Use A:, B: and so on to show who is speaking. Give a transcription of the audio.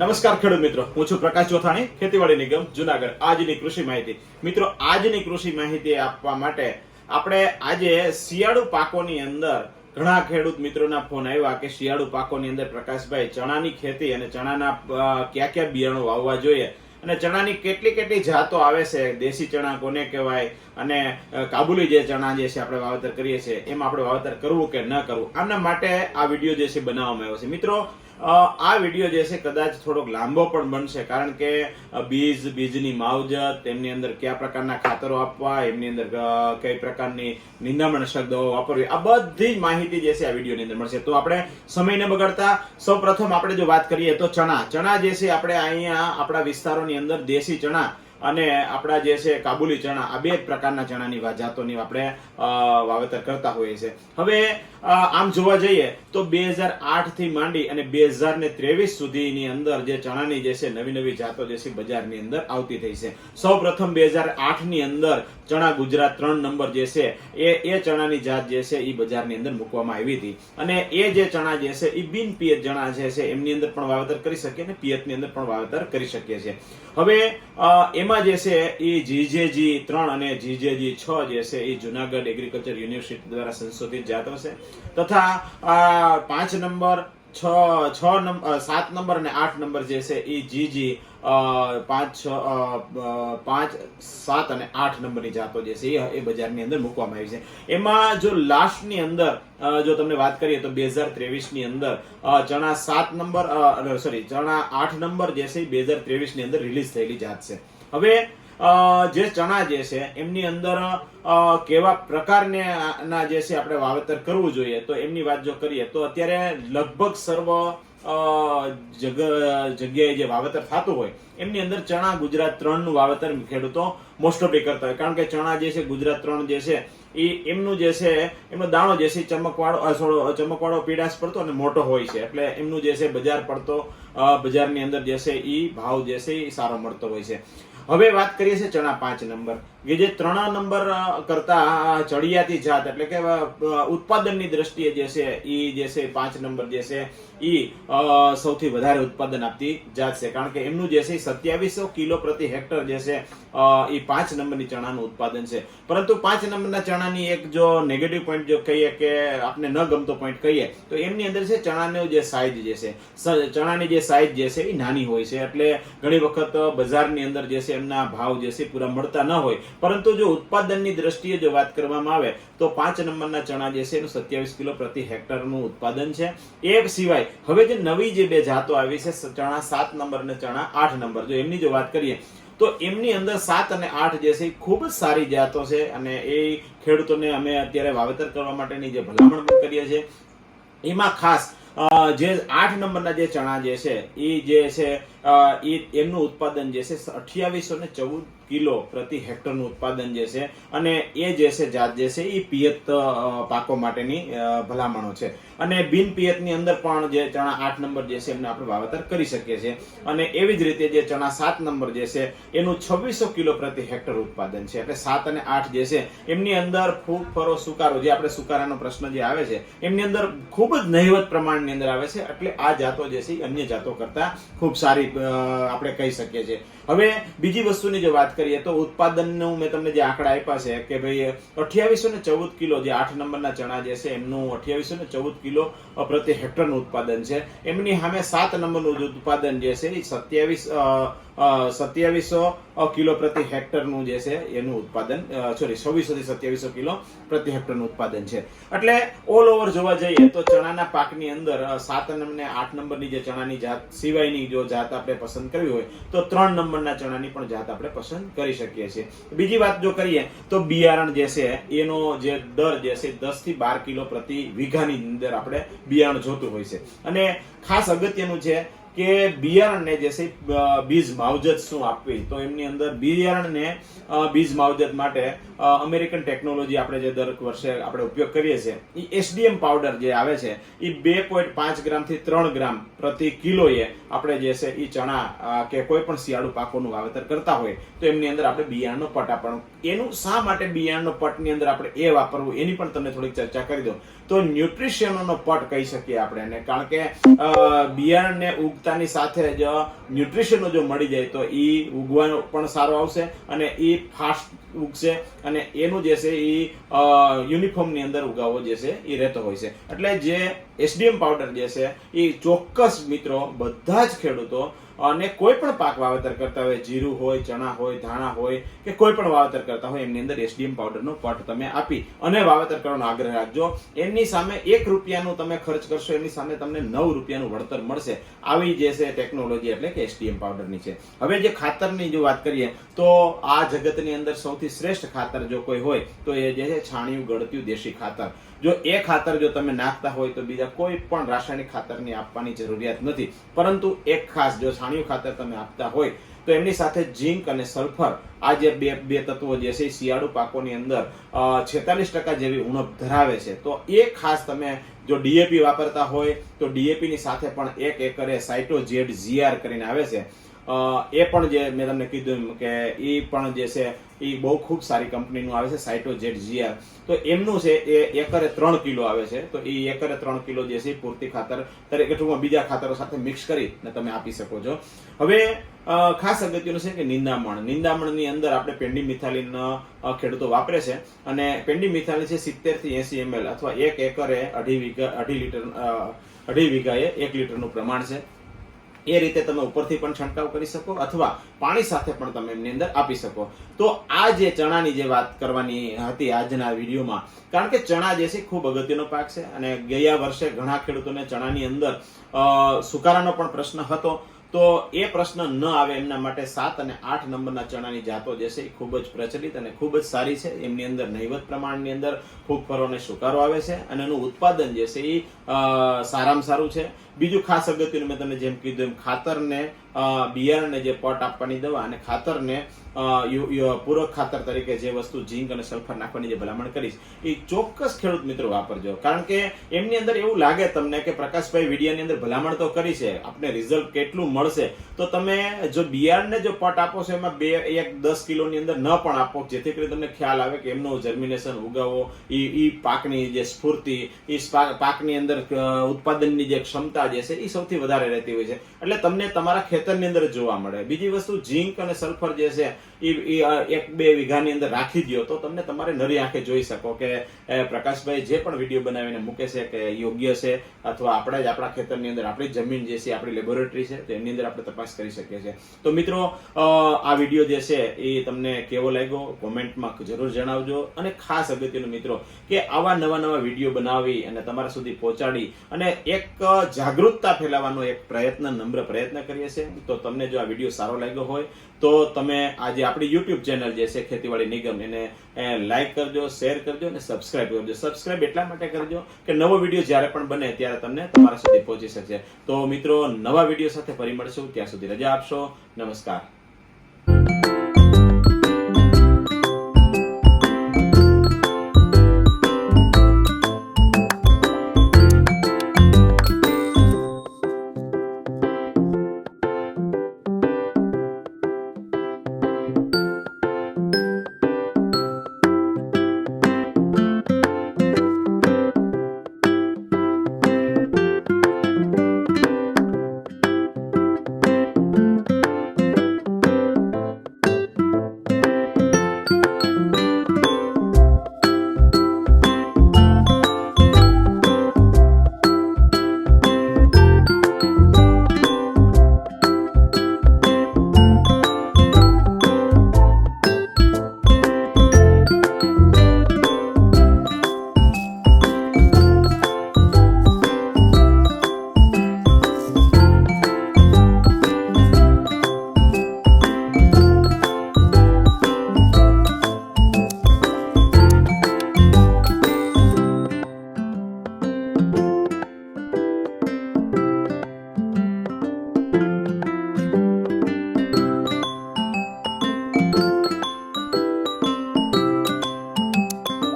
A: નમસ્કાર ખેડૂત મિત્રો. હું છું પ્રકાશ ચોથાણી, ખેતીવાડી નિગમ, જુનાગઢ. આજની કૃષિ માહિતી. મિત્રો, આજની કૃષિ માહિતી આપવા માટે આપણે આજે શિયાળુ પાકોની અંદર ઘણા ખેડૂત મિત્રોના ફોન આવ્યા કે શિયાળુ પાકોની અંદર પ્રકાશભાઈ, ચણાની ખેતી અને ચણાના ક્યાં કયા બિયારણો વાવવા જોઈએ? અને ચણાની કેટલી કેટલી જાતો આવે છે? દેશી ચણા કોને કહેવાય? અને કાબુલી જે ચણા જે છે, આપણે વાવેતર કરીએ છીએ, એમાં આપણે વાવેતર કરવું કે ન કરવું? આના માટે આ વીડિયો જે છે, બનાવવામાં આવ્યો છે. મિત્રો આ વીડિયો જે છે કદાચ થોડોક લાંબો પણ બનશે, કારણ કે બીજ, બીજની માવજત, તેમની અંદર કયા પ્રકારના ખાતરો આપવા, એમની અંદર કઈ પ્રકારની નિંદામણ શબ્દો વાપરવી, આ બધી જ માહિતી જે છે આ વિડીયોની અંદર મળશે. તો આપણે સમય ન બગાડતા સૌ આપણે જો વાત કરીએ તો ચણા. ચણા જે છે આપણે અહીંયા આપણા વિસ્તારોની અંદર દેશી ચણા અને આપણા જે છે કાબુલી ચણા, આ બે પ્રકારના ચણાની જાતોની આપણે વાવેતર કરતા હોઈએ છીએ. હવે આમ જોવા જઈએ તો બે હજાર આઠથી માંડી અને બે હજાર ને ત્રેવીસ સુધીની અંદર જે ચણાની જે છે નવી નવી જાતો જે છે બજારની અંદર આવતી થઈ છે. સૌ પ્રથમ બે હજાર આઠની અંદર ચણા ગુજરાત ત્રણ નંબર જે છે, એ એ ચણાની જાત જે છે એ બજારની અંદર મૂકવામાં આવી હતી. અને એ જે ચણા જે છે એ બિન પિયત ચણા જે છે, એમની અંદર પણ વાવેતર કરી શકીએ અને પિયતની અંદર પણ વાવેતર કરી શકીએ છીએ. હવે એમાં જે છે એ જીજેજી ત્રણ અને જીજેજી છ જે છે એ જુનાગઢ એગ્રીકલ્ચર યુનિવર્સિટી દ્વારા સંશોધિત જાતો છે. તથા પાંચ નંબર છ છ નંબર સાત નંબર અને આઠ નંબર જે છે એ જીજી પાંચ, છ પાંચ, સાત અને આઠ નંબરની જાતો જે છે એ બજારની અંદર મૂકવામાં આવી છે. એમાં જો લાસ્ટની અંદર જો તમને વાત કરીએ તો બે હજાર ત્રેવીસની અંદર ચણા સાત નંબર સોરી ચણા આઠ નંબર જે છે એ બે હજાર ત્રેવીસની અંદર રિલીઝ થયેલી જાત છે. હવે જે ચણા જે છે એમની અંદર કેવા પ્રકારને ના જે છે આપણે વાવેતર કરવું જોઈએ તો એમની વાત જો કરીએ તો અત્યારે લગભગ સર્વ જગ- જગ્યાએ જે વાવેતર થતું હોય એમની અંદર ચણા ગુજરાત ત્રણનું વાવેતર ખેડૂતો મોસ્ટ ઓફી કરતા હોય. કારણ કે ચણા જે છે ગુજરાત ત્રણ જે છે એ એમનું જે છે એમનો દાણો જે છે ચમકવાળો અ, ચમકવાળો પીડાશ પડતો અને મોટો હોય છે. એટલે એમનું જે છે બજાર પડતો બજારની અંદર જે છે એ ભાવ જે છે એ સારો મળતો હોય છે. હવે વાત કરીએ છીએ ચણા પાંચ નંબર. કે જે ત્રણ નંબર કરતા ચડિયાતી જાત, એટલે કે ઉત્પાદનની દ્રષ્ટિએ જે છે એ જે છે, પાંચ નંબર જે છે એ સૌથી વધારે ઉત્પાદન આપતી જાત છે. કારણ કે એમનું જે છે સત્યાવીસો કિલો પ્રતિ હેક્ટર જે છે એ પાંચ નંબરની ચણાનું ઉત્પાદન છે. પરંતુ પાંચ નંબરના ચણાની એક જો નેગેટિવ પોઈન્ટ જો કહીએ કે આપણે ન ગમતો પોઈન્ટ કહીએ, તો એમની અંદર છે, ચણાનો જે સાઈઝ જે છે ચણાની જે સાઈઝ જે છે એ નાની હોય છે. એટલે ઘણી વખત બજારની અંદર જે છે, એમના ભાવ જે છે પૂરા મળતા ન હોય. પરંતુ જો ઉત્પાદનની દ્રષ્ટિએ જો વાત કરવામાં આવે, તો પાંચ નંબરના ચણા જે છે એનું સત્યાવીસ કિલો પ્રતિ હેક્ટરનું ઉત્પાદન છે. એ સિવાય, હવે જે નવી જે બે જાતો આવી છે ચણા સાત નંબર અને ચણા આઠ નંબર, જો એમની જો વાત કરીએ, તો એમની અંદર સાત અને આઠ જે છે એ ખૂબ જ સારી જાતો છે અને એ ખેડૂતોને અમે અત્યારે વાવેતર કરવા માટેની જે ભલામણ પણ કરીએ છીએ. એમાં ખાસ જે આઠ નંબરના જે ચણા જે છે, એ જે છે એ એમનું ઉત્પાદન જે છે અઠ્યાવીસો ને ચૌદ કિલો પ્રતિ હેક્ટરનું ઉત્પાદન જે છે અને એ જે છે જાત જે છે એ પિયત પાકો માટેની ભલામણો છે. અને બિન પિયતની અંદર પણ જે ચણા આઠ નંબર જે છે એમને આપણે વાવેતર કરી શકીએ છીએ. અને એવી જ રીતે જે ચણા સાત નંબર જે છે એનું છવ્વીસો કિલો પ્રતિ હેક્ટર ઉત્પાદન છે. એટલે સાત અને આઠ જે છે એમની અંદર ફૂગ ફરો સુકારો, જે આપણે સુકારાનો પ્રશ્ન જે આવે છે, એમની અંદર ખૂબ જ નહિવત પ્રમાણની અંદર આવે છે. એટલે આ જાતો જે છે અન્ય જાતો કરતાં ખૂબ સારી આપણે કહી શકીએ છીએ. હવે બીજી વસ્તુની જો વાત કરીએ તો ઉત્પાદનનું મેં તમને જે આંકડા આપ્યા છે કે ભાઈ, અઠ્યાવીસો ને ચૌદ કિલો જે આઠ નંબરના ચણા જે છે, એમનું અઠ્યાવીસો ને ચૌદ કિલો પ્રતિ હેક્ટરનું ઉત્પાદન છે. એમની સામે સાત નંબરનું ઉત્પાદન જે છે, એ સત્યાવીસ સત્યાવીસો કિલો પ્રતિ હેક્ટરનું જે છે એનું ઉત્પાદન સોરી છવ્વીસોથી સત્યાવીસો કિલો પ્રતિ હેક્ટરનું ઉત્પાદન છે. એટલે ઓલ ઓવર જોવા જઈએ તો ચણાના પાકની અંદર સાત અને આઠ નંબરની જે ચણાની જાત, સિવાયની જો જાત આપણે પસંદ કરવી હોય, તો ત્રણ નંબરના ચણાની પણ જાત આપણે પસંદ કરી શકીએ છીએ. બીજી વાત જો કરીએ, તો બિયારણ જે છે, એનો જે દર જે છે દસથી બાર કિલો પ્રતિ વીઘાની અંદર આપણે બિયારણ જોતું હોય છે. અને ખાસ અગત્યનું છે કે બિયારણને જે છે બીજ માવજત શું આપવી? તો એમની અંદર બિયારણને બીજ માવજત માટે અમેરિકન ટેકનોલોજી આપણે જે દર વર્ષે આપણે ઉપયોગ કરીએ છીએ એ એસડીએમ પાવડર જે આવે છે એ બે પોઈન્ટ પાંચ ગ્રામથી ત્રણ ગ્રામ પ્રતિ કિલોએ આપણે જે છે એ ચણા કે કોઈ પણ શિયાળુ પાકોનું વાવેતર કરતા હોય, તો એમની અંદર આપણે બિયારણનો પટ આપવાનો. એનું શા માટે બિયારણનો પટની અંદર આપણે એ વાપરવું, એની પણ તમને થોડીક ચર્ચા કરી દો તો ન્યુટ્રિશનનો પટ કહી શકીએ આપણે એને, કારણ કે બિયારણને બિયારણને ઉગતાની સાથે જ ન્યુટ્રિશનો જો મળી જાય તો એ ઉગવાનો પણ સારો આવશે અને એ ફાસ્ટ ઉગશે અને એનું જે છે એ યુનિફોર્મની અંદર ઉગાવો જે છે એ રહેતો હોય છે. એટલે જે એસડીએમ પાવડર જે છે એ ચોક્કસ મિત્રો બધા જ ખેડૂતો અને કોઈ પણ પાક વાવેતર કરતા હોય, જીરું હોય, ચણા હોય, ધાણા હોય, કે કોઈ પણ વાવેતર કરતા હોય, એમની અંદર એસડીએમ પાવડરનો પટ તમે આપી અને વાવેતર કરવાનો આગ્રહ રાખજો. એમની સામે એક રૂપિયાનું તમે ખર્ચ કરશો, એમની સામે તમને નવ રૂપિયાનું વળતર મળશે. આવી જે છે ટેકનોલોજી એટલે કે એસડીએમ પાવડરની છે. હવે જે ખાતરની જો વાત કરીએ, તો આ જગતની અંદર સૌથી શ્રેષ્ઠ ખાતર જો કોઈ હોય, તો એ જે છે છાણિયું ગળત્યું દેશી ખાતર. જો એ ખાતર જો તમે નાખતા હોય તો બીજા કોઈ પણ રાસાયણિક ખાતરની આપવાની જરૂરિયાત નથી. પરંતુ એક ખાસ જો છાણિયું ખાતર તમે આપતા હોય તો એમની સાથે ઝીંક અને સલ્ફર આ જે બે બે તત્વો જે છે શિયાળુ પાકોની અંદર છેતાલીસ ટકા જેવી ઉણપ ધરાવે છે. તો એ ખાસ તમે જો ડીએપી વાપરતા હોય તો ડીએપીની સાથે પણ એક એકરે સાઇટોજેડ જીઆર કરીને આવે છે. એ પણ જે મેં તમને કીધું એમ કે એ પણ જે છે એ બહુ ખૂબ સારી કંપનીનું આવે છે સાઇટો જેટ જીઆર તો એમનું છે, એ એકરે ત્રણ કિલો આવે છે. તો એ એકરે ત્રણ કિલો જે છે પૂરતી ખાતર દરેક ટૂંકમાં બીજા ખાતરો સાથે મિક્સ કરીને તમે આપી શકો છો. હવે ખાસ અગત્યનું છે કે નિંદામણ. નિંદામણની અંદર આપણે પેન્ડી મિથાલિન ખેડૂતો વાપરે છે અને પેન્ડી મિથાલિન છે સિત્તેરથી એસી એમએલ અથવા એક એકરે અઢી વીઘા, અઢી લીટર અઢી વીઘાએ એક લીટરનું પ્રમાણ છે. એ રીતે તમે ઉપરથી પણ છંટકાવ કરી શકો અથવા પાણી સાથે પણ તમે એમની અંદર આપી શકો. તો આ જે ચણાની જે વાત કરવાની હતી આજના વિડીયોમાં, કારણ કે ચણા જે છે ખૂબ અગત્યનો પાક છે અને ગયા વર્ષે ઘણા ખેડૂતોને ચણાની અંદર સુકારાનો પણ પ્રશ્ન હતો. તો એ પ્રશ્ન ન આવે એમના માટે સાત અને આઠ નંબરના ચણાની જાતો જે છે એ ખૂબ જ પ્રચલિત અને ખૂબ જ સારી છે. એમની અંદર નહીવત પ્રમાણની અંદર ફૂગ ફરો સુકારો આવે છે અને એનું ઉત્પાદન જે છે એ સારામાં સારું છે. બીજું ખાસ અગત્યનું મેં તમને જેમ કીધું એમ ખાતરને બિયારણને જે પટ આપવાની દવા અને ખાતરને પૂરક ખાતર તરીકે જે વસ્તુ ઝીંક અને સલ્ફર નાખવાની જે ભલામણ કરીશ એ ચોક્કસ ખેડૂત મિત્રો વાપરજો. કારણ કે એમની અંદર એવું લાગે તમને કે પ્રકાશભાઈ વિડીયાની અંદર ભલામણ તો કરી છે, આપને રિઝલ્ટ કેટલું મળશે. તો તમે જો બિયારણને જો પટ આપો છો, એમાં બે, એક, દસ કિલોની અંદર ન પણ આપો, જેથી કરી તમને ખ્યાલ આવે કે એમનું જર્મિનેશન ઉગાવો એ એ પાકની જે સ્ફૂર્તિ એ પાકની અંદર ઉત્પાદનની જે ક્ષમતા જે છે એ સૌથી વધારે રહેતી હોય છે. એટલે તમને તમારા ખેતરની અંદર જોવા મળે. બીજી વસ્તુ, ઝીંક અને સલ્ફર જે છે એ એક, બે વીઘાની અંદર રાખી દો તો તમને તમારે નરી આંખે જોઈ શકો કે પ્રકાશભાઈ જે પણ વીડિયો બનાવીને મૂકે છે કે યોગ્ય છે અથવા આપણે જ આપણા ખેતરની અંદર આપણી જમીન જે છે, આપણી લેબોરેટરી છે તો અંદર આપણે તપાસ કરી શકીએ છીએ. તો મિત્રો આ વીડિયો જે છે એ તમને કેવો લાગ્યો? કોમેન્ટમાં જરૂર જણાવજો. અને ખાસ અગત્યનો મિત્રો, કે આવા નવા નવા વીડિયો બનાવી અને તમારા સુધી પહોંચાડી અને એક જાગૃતતા ફેલાવવાનો એક પ્રયત્ન, નમ્ર પ્રયત્ન કરીએ છીએ. તો તમને જો આ વીડિયો સારો લાગ્યો હોય, તો તમે આજે આપણી યુટ્યુબ ચેનલ જે છે, ખેતીવાડી નિગમ, એને લાઇક કરજો શેર કરજો અને સબસ્ક્રાઇબ કરજો. સબસ્ક્રાઇબ એટલા માટે કરજો કે નવો વીડિયો જ્યારે પણ બને ત્યારે તમને તમારા સુધી પહોંચી શકશે તો મિત્રો, નવા વીડિયો સાથે ફરી મળશું. ત્યાં સુધી રજા આપશો. નમસ્કાર.